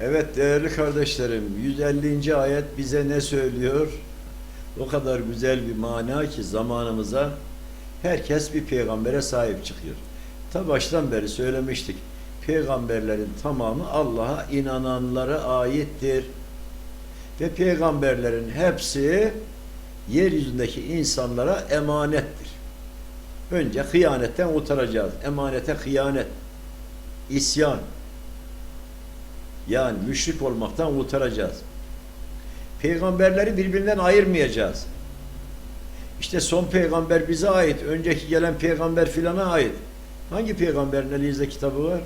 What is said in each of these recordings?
Evet değerli kardeşlerim 150. ayet bize ne söylüyor? O kadar güzel bir mana ki zamanımıza herkes bir peygambere sahip çıkıyor. Ta baştan beri söylemiştik. Peygamberlerin tamamı Allah'a inananlara aittir. Ve peygamberlerin hepsi yeryüzündeki insanlara emanettir. Önce hıyanetten kurtaracağız. Emanete hıyanet, isyan, yani müşrik olmaktan kurtaracağız. Peygamberleri birbirinden ayırmayacağız. İşte son peygamber bize ait, önceki gelen peygamber filana ait. Hangi peygamberin elinizde kitabı var?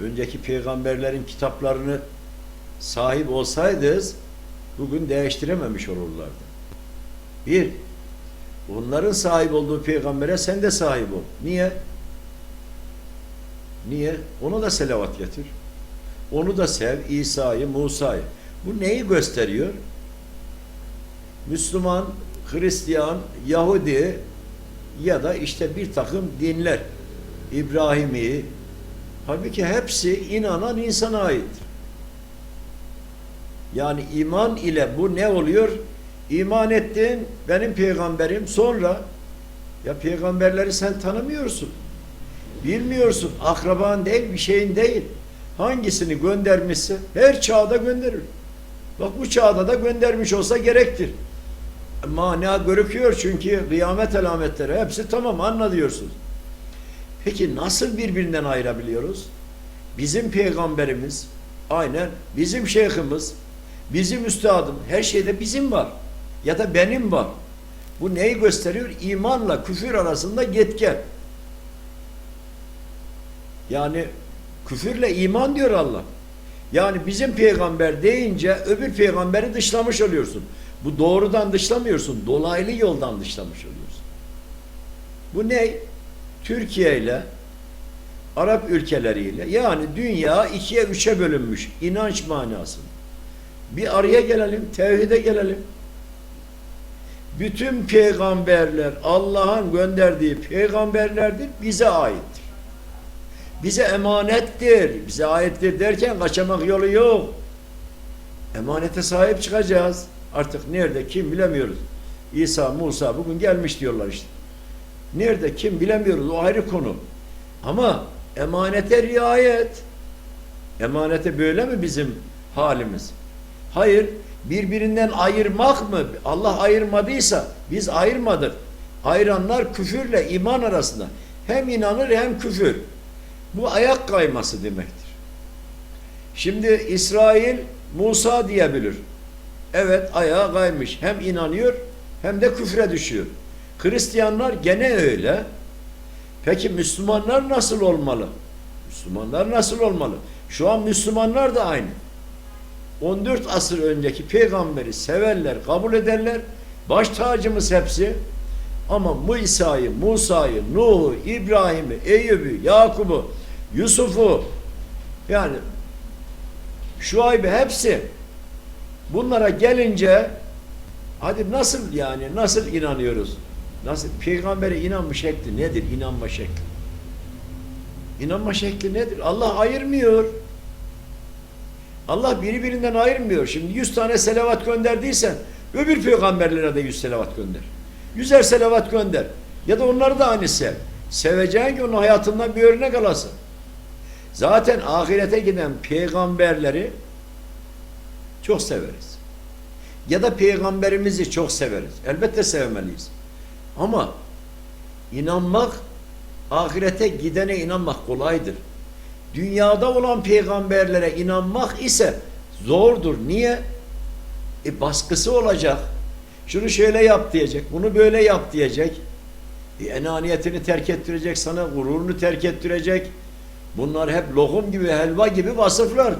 Önceki peygamberlerin kitaplarını sahip olsaydınız bugün değiştirememiş olurlardı. Bir, onların sahip olduğu peygambere sen de sahip ol. Niye? Niye? Ona da selavat getir. Onu da sev, İsa'yı, Musa'yı. Bu neyi gösteriyor? Müslüman, Hristiyan, Yahudi ya da işte bir takım dinler. İbrahimi, halbuki hepsi inanan insana aittir. Yani iman ile bu ne oluyor? İman ettin, benim peygamberim sonra ya peygamberleri sen tanımıyorsun. Bilmiyorsun. Akraban değil, bir şeyin değil. Hangisini göndermişse her çağda gönderir. Bak bu çağda da göndermiş olsa gerektir. Mana görüküyor çünkü kıyamet alametleri hepsi tamam anla diyorsunuz. Peki nasıl birbirinden ayırabiliyoruz? Bizim peygamberimiz aynen bizim şeyhimiz, bizim üstadım her şeyde bizim var. Ya da benim var. Bu neyi gösteriyor? İmanla küfür arasında gitken. Yani küfürle iman diyor Allah. Yani bizim peygamber deyince öbür peygamberi dışlamış oluyorsun. Bu doğrudan dışlamıyorsun. Dolaylı yoldan dışlamış oluyorsun. Bu ne? Türkiye ile Arap ülkeleriyle yani dünya ikiye üçe bölünmüş inanç manasında. Bir araya gelelim, tevhide gelelim. Bütün peygamberler Allah'ın gönderdiği peygamberlerdir, bize aittir. Bize emanettir, bize aittir derken kaçamak yolu yok. Emanete sahip çıkacağız. Artık nerede kim bilemiyoruz. İsa, Musa bugün gelmiş diyorlar işte. Nerede kim bilemiyoruz o ayrı konu. Ama emanete riayet. Emanete böyle mi bizim halimiz? Hayır. Birbirinden ayırmak mı? Allah ayırmadıysa biz ayırmadık. Ayıranlar küfürle iman arasında. Hem inanır hem küfür. Bu ayak kayması demektir. Şimdi İsrail Musa diyebilir. Evet ayağa kaymış. Hem inanıyor hem de küfre düşüyor. Hristiyanlar gene öyle. Peki Müslümanlar nasıl olmalı? Müslümanlar nasıl olmalı? Şu an Müslümanlar da aynı. 14 asır önceki peygamberi severler, kabul ederler. Baş tacımız hepsi. Ama Musa'yı, Musa'yı, Nuh'u, İbrahim'i, Eyyub'u, Yakub'u, Yusuf'u yani Şuayb'i hepsi bunlara gelince hadi nasıl yani nasıl inanıyoruz? Nasıl peygambere inanma şekli nedir? İnanma şekli. İnanma şekli nedir? Allah ayırmıyor. Allah birbirinden ayırmıyor. Şimdi 100 tane selavat gönderdiysen öbür peygamberlere de 100 selavat gönder. Yüzer selavat gönder. Ya da onları da aynı sev. Seveceğin ki onun hayatından bir örnek alasın. Zaten ahirete giden peygamberleri çok severiz. Ya da peygamberimizi çok severiz. Elbette sevmeliyiz. Ama inanmak, ahirete gidene inanmak kolaydır. Dünyada olan peygamberlere inanmak ise zordur. Niye? E baskısı olacak. Şunu şöyle yap diyecek, bunu böyle yap diyecek. E, enaniyetini terk ettirecek sana, gururunu terk ettirecek. Bunlar hep lokum gibi, helva gibi vasıflar.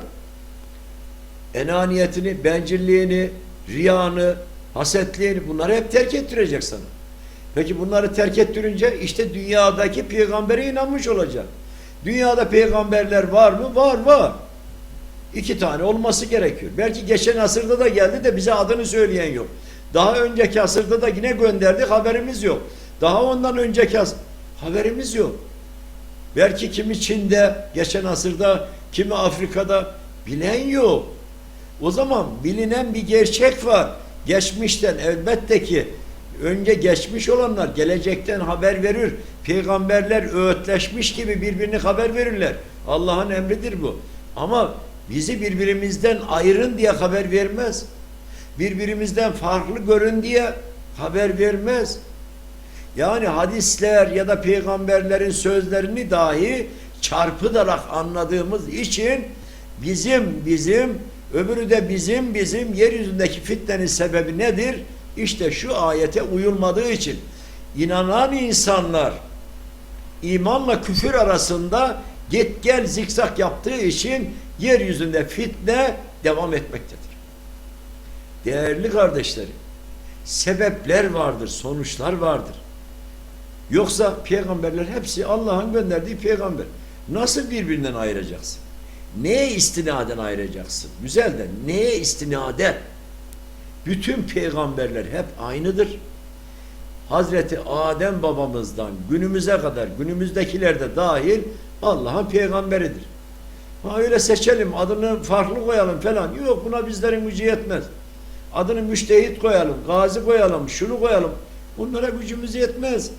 Enaniyetini, bencilliğini, riyanı, hasetliğini bunları hep terk ettirecek sana. Peki bunları terk ettirince işte dünyadaki peygambere inanmış olacak. Dünyada peygamberler var mı? Var var. İki tane olması gerekiyor. Belki geçen asırda da geldi de bize adını söyleyen yok. Daha önceki asırda da yine gönderdik haberimiz yok. Daha ondan önceki asır haberimiz yok. Belki kimi Çin'de, geçen asırda, kimi Afrika'da bilen yok. O zaman bilinen bir gerçek var. Geçmişten elbette ki önce geçmiş olanlar gelecekten haber verir. Peygamberler öğütleşmiş gibi birbirini haber verirler. Allah'ın emridir bu. Ama bizi birbirimizden ayırın diye haber vermez. Birbirimizden farklı görün diye haber vermez. Yani hadisler ya da peygamberlerin sözlerini dahi çarpıtarak anladığımız için bizim bizim öbürü de bizim bizim yeryüzündeki fitnenin sebebi nedir? İşte şu ayete uyulmadığı için inanan insanlar imanla küfür arasında git gel zikzak yaptığı için yeryüzünde fitne devam etmektedir. Değerli kardeşlerim, sebepler vardır, sonuçlar vardır. Yoksa peygamberler hepsi Allah'ın gönderdiği peygamber. Nasıl birbirinden ayıracaksın? Neye istinaden ayıracaksın? Güzel de neye istinaden? Bütün peygamberler hep aynıdır. Hazreti Adem babamızdan günümüze kadar, günümüzdekiler de dahil Allah'ın peygamberidir. Ha öyle seçelim, adını farklı koyalım falan. Yok buna bizlerin gücü yetmez. Adını müştehit koyalım, gazi koyalım, şunu koyalım. Bunlara gücümüz yetmez.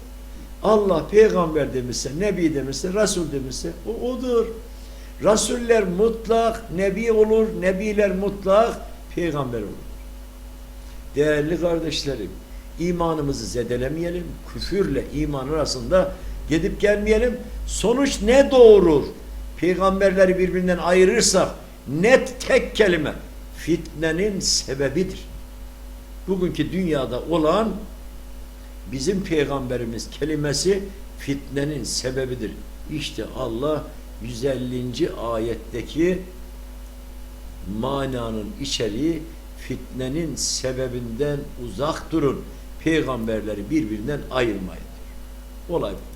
Allah peygamber demişse, nebi demişse, resul demişse o odur. Rasuller mutlak nebi olur, nebiler mutlak peygamber olur. Değerli kardeşlerim, imanımızı zedelemeyelim, küfürle iman arasında gidip gelmeyelim. Sonuç ne doğurur? Peygamberleri birbirinden ayırırsak net tek kelime fitnenin sebebidir. Bugünkü dünyada olan bizim peygamberimiz kelimesi fitnenin sebebidir. İşte Allah 150. ayetteki mananın içeriği fitnenin sebebinden uzak durun. Peygamberleri birbirinden ayırmayın. Olay.